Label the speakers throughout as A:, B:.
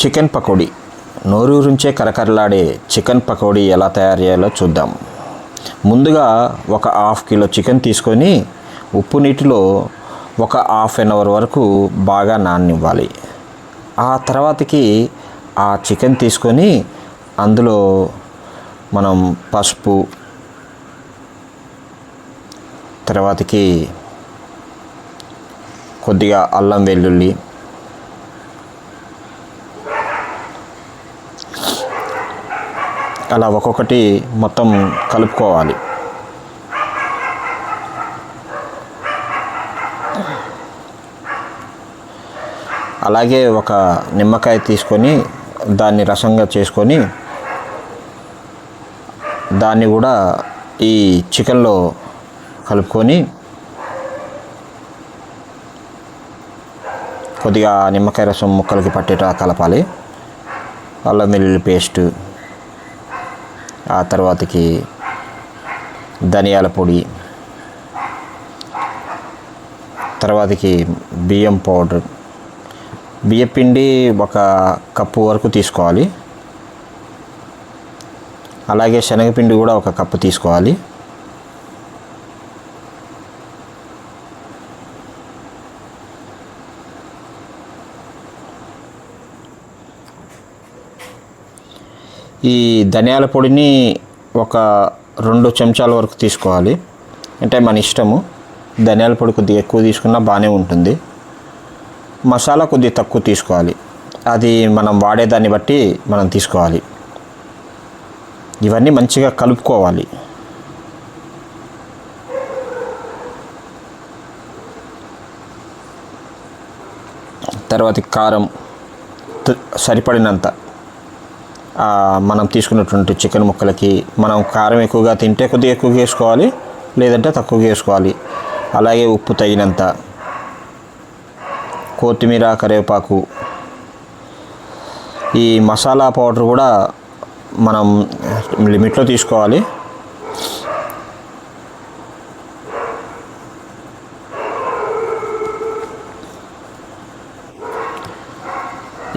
A: Chicken pakodi. నోరూరించే కరకరలాడే chicken pakodi ఎలా తయారు చేయాలో చూద్దాం. ముందుగా ఒక హాఫ్ కిలో చికెన్ తీసుకొని ఉప్పు నీటిలో ఒక హాఫ్ అన్ అవర్ వరకు బాగా నాననివ్వాలి. ఆ తర్వాతకి ఆ చికెన్ తీసుకొని అందులో మనం పసుపు తర్వాతకి కొద్దిగా అల్లం వెల్లుల్లి అలా ఒక్కొక్కటి మొత్తం కలుపుకోవాలి. అలాగే ఒక నిమ్మకాయ తీసుకొని దాన్ని రసంగా చేసుకొని దాన్ని కూడా ఈ చికెన్లో కలుపుకొని కొద్దిగా నిమ్మకాయ రసం ముక్కలకి పట్టేట కలపాలి. అల్లం వెల్లుల్లి పేస్టు ఆ తర్వాతకి ధనియాల పొడి తర్వాతకి బియ్యం పౌడర్. బియ్య పిండి ఒక కప్పు వరకు తీసుకోవాలి. అలాగే శనగపిండి కూడా ఒక కప్పు తీసుకోవాలి. ఈ ధనియాల పొడిని ఒక రెండు చెంచాల వరకు తీసుకోవాలి. అంటే మన ఇష్టము. ధనియాల పొడి కొద్దిగా ఎక్కువ తీసుకున్నా బాగానే ఉంటుంది. మసాలా కొద్దిగా తక్కువ తీసుకోవాలి. అది మనం వాడేదాన్ని బట్టి మనం తీసుకోవాలి. ఇవన్నీ మంచిగా కలుపుకోవాలి. తర్వాత కారం సరిపడినంత మనం తీసుకున్నటువంటి చికెన్ ముక్కలకి మనం కారం ఎక్కువగా తింటే కొద్దిగా ఎక్కువగా వేసుకోవాలి లేదంటే తక్కువగా వేసుకోవాలి. అలాగే ఉప్పు తగినంత కొత్తిమీర కరివేపాకు. ఈ మసాలా పౌడర్ కూడా మనం లిమిట్లో తీసుకోవాలి.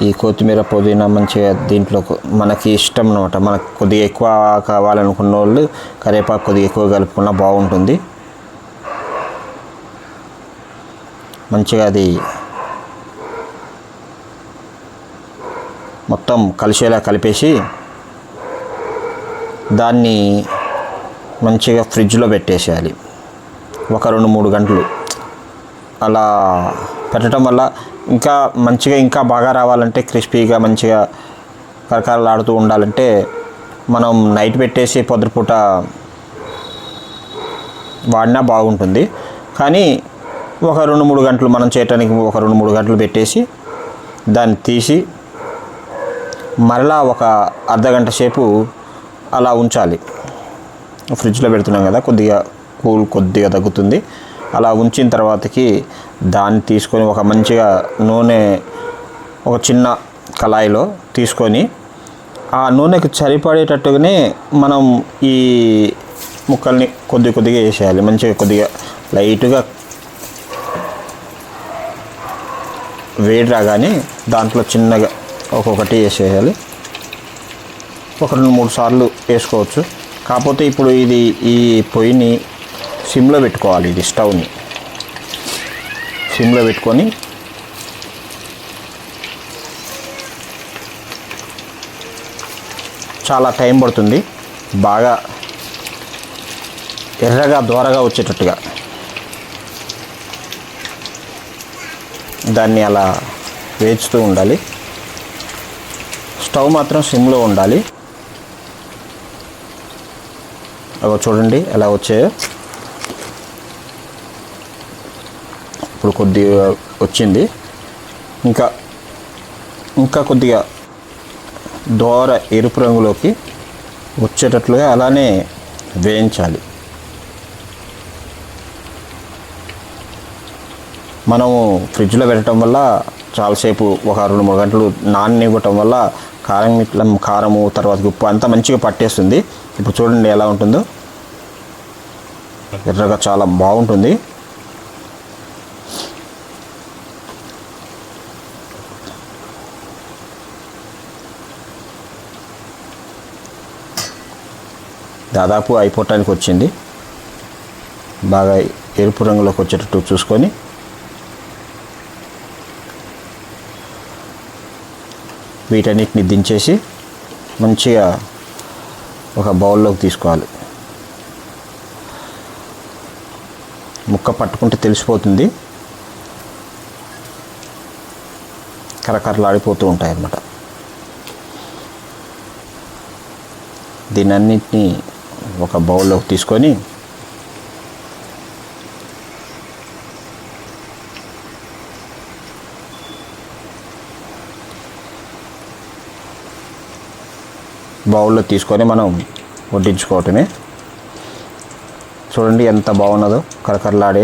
A: ఈ కొత్తిమీర పుదీనా మంచిగా దీంట్లో మనకి ఇష్టం అనమాట మనకు కొద్దిగా ఎక్కువ కావాలనుకున్న వాళ్ళు కరివేపాకు కొద్దిగా ఎక్కువ కలుపుకున్నా బాగుంటుంది. మంచిగా అది మొత్తం కలిసేలా కలిపేసి దాన్ని మంచిగా ఫ్రిడ్జ్లో పెట్టేసేయాలి. ఒక రెండు మూడు గంటలు. అలా పెట్టడం వల్ల ఇంకా మంచిగా ఇంకా బాగా రావాలంటే క్రిస్పీగా మంచిగా కరకరలాడుతూ ఉండాలంటే మనం నైట్ పెట్టేసి పొద్దుపూట వాడినా బాగుంటుంది. కానీ ఒక రెండు మూడు గంటలు మనం చేయటానికి ఒక రెండు మూడు గంటలు పెట్టేసి దాన్ని తీసి మరలా ఒక అర్ధ గంట సేపు అలా ఉంచాలి. ఫ్రిడ్జ్లో పెడుతున్నాం కదా కొద్దిగా కూల్ కొద్దిగా తగ్గుతుంది. అలా ఉంచిన తర్వాతకి దాన్ని తీసుకొని ఒక మంచిగా నూనె ఒక చిన్న కళాయిలో తీసుకొని ఆ నూనెకి సరిపడేటట్టుగానే మనం ఈ ముక్కల్ని కొద్ది కొద్దిగా వేసేయాలి. మంచిగా కొద్దిగా లైట్గా వేడి రాగానే దాంట్లో చిన్నగా ఒక్కొక్కటి వేసేయాలి. ఒక రెండు మూడు సార్లు వేసుకోవచ్చు. కాకపోతే ఇప్పుడు ఇది ఈ పొయ్యిని సిమ్లో పెట్టుకోవాలి ఇది స్టవ్ని. సిమ్లో పెట్టుకొని చాలా టైం పడుతుంది. బాగా ఎర్రగా దోరగా వచ్చేటట్టుగా దాన్ని అలా వేచుతూ ఉండాలి. స్టవ్ మాత్రం సిమ్లో ఉండాలి. అవి చూడండి ఎలా వచ్చాయో. ఇప్పుడు కొద్దిగా వచ్చింది. ఇంకా ఇంకా కొద్దిగా దోర ఎరుపు రంగులోకి వచ్చేటట్లుగా అలానే వేయించాలి. మనము ఫ్రిడ్జ్లో పెట్టడం వల్ల చాలాసేపు ఒక రెండు మూడు గంటలు నాననివ్వటం వల్ల కారం ఇట్లా కారము తర్వాత ఉప్పు అంతా మంచిగా పట్టేస్తుంది. ఇప్పుడు చూడండి ఎలా ఉంటుందో. ఎర్రగా చాలా బాగుంటుంది. దాదాపు అయిపోవటానికి వచ్చింది. బాగా ఎరుపు రంగులోకి వచ్చేటట్టు చూసుకొని. వీటన్నిటిని దించేసి మంచిగా ఒక బౌల్లోకి తీసుకోవాలి. ముక్క పట్టుకుంటే తెలిసిపోతుంది. కరకరలాడిపోతూ ఉంటాయి అన్నమాట దీనన్నింటినీ ఒక బౌల్లోకి తీసుకొని బౌల్లో తీసుకొని మనం వడ్డించుకోవటమే. చూడండి ఎంత బాగున్నదో కరకరలాడే